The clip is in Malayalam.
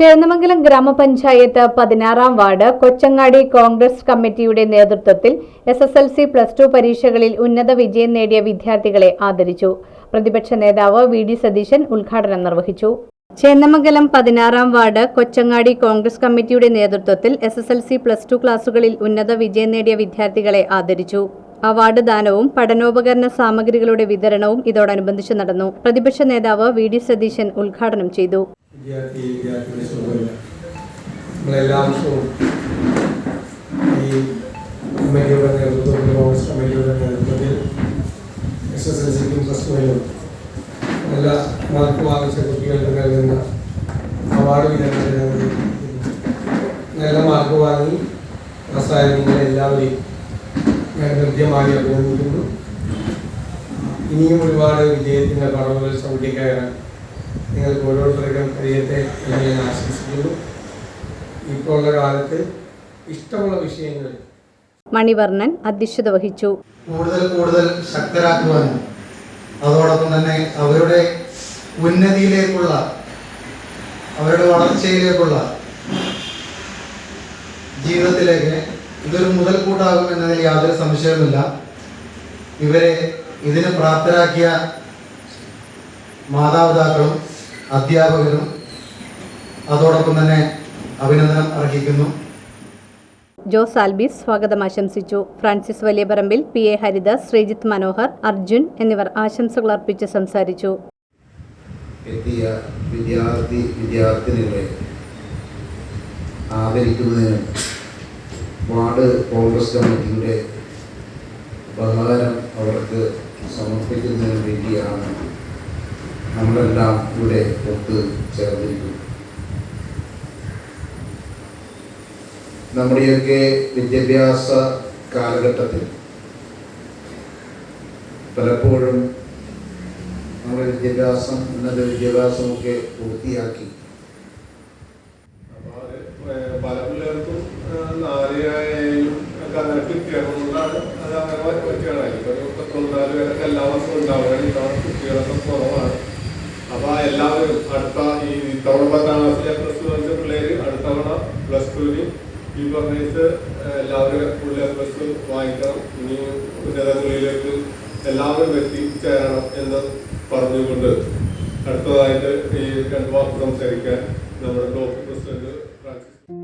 ചേന്നമംഗലം ഗ്രാമപഞ്ചായത്ത് പതിനാറാം വാർഡ് കൊച്ചങ്ങാടി കോൺഗ്രസ് കമ്മിറ്റിയുടെ നേതൃത്വത്തിൽ S S L C plus two പരീക്ഷകളിൽ ഉന്നത വിജയം നേടിയ വിദ്യാർത്ഥികളെ ആദരിച്ചു. പ്രതിപക്ഷ നേതാവ് വി ഡി സതീശൻ ഉദ്ഘാടനം നിർവഹിച്ചു. ചേന്നമംഗലം പതിനാറാം വാർഡ് കൊച്ചങ്ങാടി കോൺഗ്രസ് കമ്മിറ്റിയുടെ നേതൃത്വത്തിൽ S S L C plus two ക്ലാസുകളിൽ ഉന്നത വിജയം നേടിയ വിദ്യാർത്ഥികളെ ആദരിച്ചു. അവാർഡ് ദാനവും പഠനോപകരണ സാമഗ്രികളുടെ വിതരണവും ഇതോടനുബന്ധിച്ച് നടന്നു. പ്രതിപക്ഷ നേതാവ് വി ഡി സതീശൻ ഉദ്ഘാടനം ചെയ്തു. വിദ്യാർത്ഥി വിദ്യാർത്ഥിയുടെ സുഖമില്ല നമ്മളെല്ലാ ഈ കമ്മിറ്റിയുടെ നേതൃത്വത്തിൽ കോൺഗ്രസ് കമ്മിറ്റിയുടെ നേതൃത്വത്തിൽ എസ് എസ് എൽ സിക്കും പ്ലസ് ടുവിനും നല്ല മാർക്ക് വാങ്ങിച്ച കുട്ടികൾക്ക് നൽകുന്ന അവാർഡ് വിതരണത്തിന് നല്ല മാർക്ക് വാങ്ങി പാസ്സായ നിങ്ങളെ എല്ലാവരെയും ഞാൻ ഹൃദ്യമായി അഭിനന്ദിക്കുന്നു. ഇനിയും ഒരുപാട് വിജയത്തിന്റെ പടവുകൾ ചവിട്ടിക്കയറാൻ നിങ്ങൾക്ക് ഓരോരുത്തർക്കും കഴിയട്ടെ എന്ന് ഞാൻ ആശംസിക്കുന്നു. ഇപ്പോൾ ഉള്ള കാലത്ത് ഇഷ്ടമുള്ള വിഷയങ്ങൾ. മണിവർണൻ അധ്യക്ഷത വഹിച്ചു. കൂടുതൽ കൂടുതൽ ശക്തരാക്കുവാനും അതോടൊപ്പം തന്നെ അവരുടെ ഉന്നതിയിലേക്കുള്ള അവരുടെ വളർച്ചയിലേക്കുള്ള ജീവിതത്തിലേക്ക് ഇതൊരു മുതൽക്കൂട്ടാകും എന്നതിൽ യാതൊരു സംശയവുമില്ല. ഇവരെ ഇതിന് പ്രാപ്തരാക്കിയ മാതാപിതാക്കളും അധ്യാപകരും അതോടൊപ്പം തന്നെ അഭിനന്ദനം അർഹിക്കുന്നു. ജോസ് ആൽബിസ് സ്വാഗതം ആശംസിച്ചു. ഫ്രാൻസിസ് വലിയപറമ്പിൽ പി എ ഹരിദാസ് ശ്രീജിത്ത് മനോഹർ അർജുൻ എന്നിവർ ആശംസകൾ അർപ്പിച്ച് സംസാരിച്ചു. എത്തിയ വിദ്യാർത്ഥി വിദ്യാർത്ഥിനികളെ ആദരിക്കുന്നതിനും വാർഡ് കോൺഗ്രസ് കമ്മിറ്റിയുടെ ഉപഹാരം അവർക്ക് സമർപ്പിക്കുന്നതിന് വേണ്ടിയാണ് നമ്മളെല്ലാം ഇവിടെ ഒത്ത് ചേർന്നിരിക്കുന്നു. നമ്മുടെയൊക്കെ വിദ്യാഭ്യാസ കാലഘട്ടത്തിൽ പലപ്പോഴും നമ്മുടെ വിദ്യാഭ്യാസം ഉന്നത വിദ്യാഭ്യാസമൊക്കെ പൂർത്തിയാക്കി. പല പിള്ളേർക്കും നാലിയായാലും കണക്ക് കിട്ടിയതുകൊണ്ടാണ് അത് അങ്ങനെ പറ്റുകയാണ് ഇപ്പൊ പത്തൊമ്പതാൽ പേരൊക്കെ എല്ലാ വർഷവും ഉണ്ടാവുകയാണ്. കുട്ടികളൊക്കെ കുറവാണ്. അപ്പൊ എല്ലാവരും അടുത്ത ഈ ഇത്തവണ പത്താം ക്ലാസ്സിലെ പ്ലസ് ടു പഠിച്ച പിള്ളേര് അടുത്തവണ പ്ലസ് ടുവിന് ഈ പറഞ്ഞിട്ട് എല്ലാവരും പുള്ളി പ്ലസ് ടു വാങ്ങിക്കണം ഇനി ഉന്നതങ്ങളിലേക്ക് എല്ലാവരും എത്തിച്ചേരണം എന്ന് പറഞ്ഞുകൊണ്ട് അടുത്തതായിട്ട് ഈ രണ്ട് വാക്ക് സംസാരിക്കാൻ നമ്മുടെ ബ്ലോക്ക് പ്രസിഡന്റ് ഫ്രാൻസിസ്